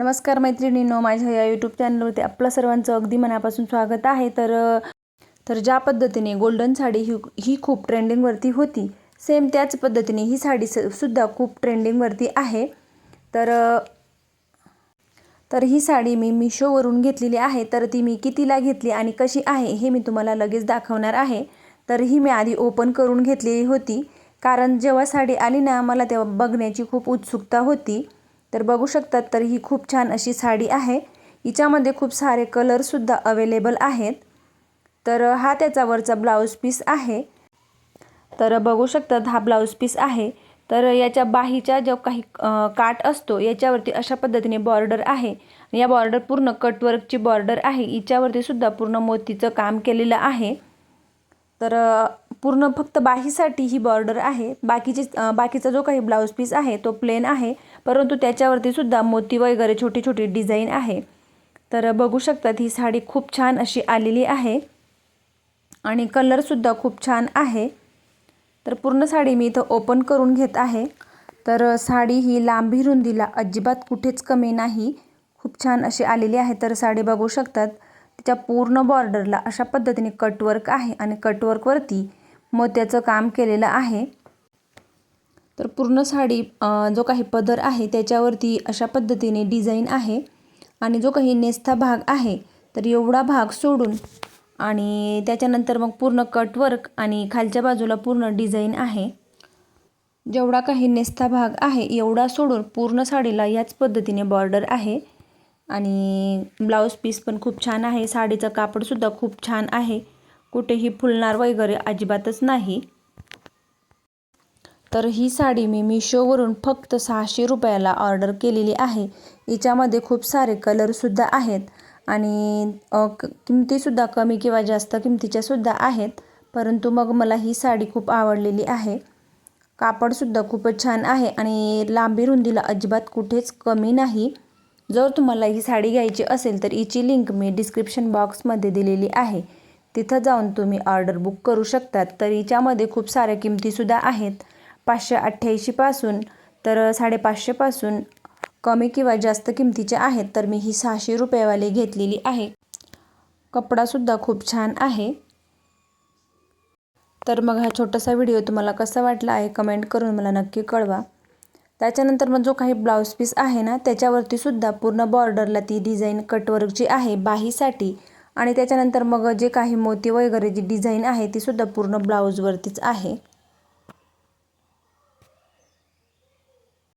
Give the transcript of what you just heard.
नमस्कार मैत्रिणींनो माझ्या या यूट्यूब चॅनलवरती आपलं सर्वांचं अगदी मनापासून स्वागत आहे. तर तर ज्या पद्धतीने गोल्डन साडी ही ही खूप ट्रेंडिंगवरती होती सेम त्याच पद्धतीने ही साडी स सुद्धा खूप ट्रेंडिंगवरती आहे. तर तर ही साडी मी मिशोवरून घेतलेली आहे. तर ती मी कितीला घेतली आणि कशी आहे हे मी तुम्हाला लगेच दाखवणार आहे. तर ही मी आधी ओपन करून घेतलेली होती. कारण जेव्हा साडी आली ना मला तेव्हा बघण्याची खूप उत्सुकता होती. तर बघू शकतात तर ही खूप छान अशी साडी आहे. हिच्यामध्ये खूप सारे कलरसुद्धा अवेलेबल आहेत. तर हा त्याचा वरचा ब्लाऊज पीस आहे. तर बघू शकतात हा ब्लाऊज पीस आहे. तर याच्या बाहीच्या जो काही काट असतो याच्यावरती अशा पद्धतीने बॉर्डर आहे. या बॉर्डर पूर्ण कटवर्कची बॉर्डर आहे. हिच्यावरती सुद्धा पूर्ण मोतीचं काम केलेलं आहे. तर पूर्ण फक्त बाहीसाठी ही बॉर्डर आहे. बाकीची बाकीचा जो काही ब्लाऊज पीस आहे तो प्लेन आहे. परंतु त्याच्यावरती सुद्धा मोती वगैरे छोटी छोटी डिझाईन आहे. तर बघू शकतात ही साडी खूप छान अशी आलेली आहे. आणि कलरसुद्धा खूप छान आहे. तर पूर्ण साडी मी इथं ओपन करून घेत आहे. तर साडी ही लांबी रुंदीला अजिबात कुठेच कमी नाही. खूप छान अशी आलेली आहे. तर साडी बघू शकतात त्याच्या पूर्ण बॉर्डरला अशा पद्धतीने कटवर्क आहे. आणि कटवर्कवरती मोत्याचं काम केलेलं आहे. तर पूर्ण साडी जो काही पदर आहे त्याच्यावरती अशा पद्धतीने डिझाईन आहे. आणि जो काही नेस्ता भाग आहे तर एवढा भाग सोडून आणि त्याच्यानंतर मग पूर्ण कटवर्क आणि खालच्या बाजूला पूर्ण डिझाईन आहे. जेवढा काही नेस्ता भाग आहे एवढा सोडून पूर्ण साडीला याच पद्धतीने बॉर्डर आहे. आणि ब्लाऊज पीस पण खूप छान आहे साडीचं कापडसुद्धा खूप छान आहे. कुठेही फुलणार वगैरे अजिबातच नाही. तर ही साडी मी मिशोवरून फक्त सहाशे रुपयाला ऑर्डर केलेली आहे. हिच्यामध्ये खूप सारे कलरसुद्धा आहेत आणि किमतीसुद्धा कमी किंवा जास्त किमतीच्यासुद्धा आहेत. परंतु मग मला ही साडी खूप आवडलेली आहे. कापडसुद्धा खूपच छान आहे आणि लांबी रुंदीला अजिबात कुठेच कमी नाही. जर तुम्हाला ही साडी घ्यायची असेल तर हिची लिंक मी डिस्क्रिप्शन बॉक्समध्ये दिलेली आहे. तिथं जाऊन तुम्ही ऑर्डर बुक करू शकतात. तर हिच्यामध्ये खूप साऱ्या किमतीसुद्धा आहेत. पाचशे अठ्ठ्याऐंशीपासून तर साडेपाचशेपासून कमी किंवा जास्त किमतीचे आहेत. तर मी ही सहाशे रुपयेवाली घेतलेली आहे. कपडासुद्धा खूप छान आहे. तर मग हा छोटासा व्हिडिओ तुम्हाला कसा वाटला आहे कमेंट करून मला नक्की कळवा. त्याच्यानंतर मग जो काही ब्लाऊज पीस आहे ना त्याच्यावरतीसुद्धा पूर्ण बॉर्डरला ती डिझाईन कटवर्कची आहे. बाहीसाठी आणि त्याच्यानंतर मग जे काही मोती वगैरे जी डिझाईन आहे ती सुद्धा पूर्ण ब्लाऊजवरतीच आहे.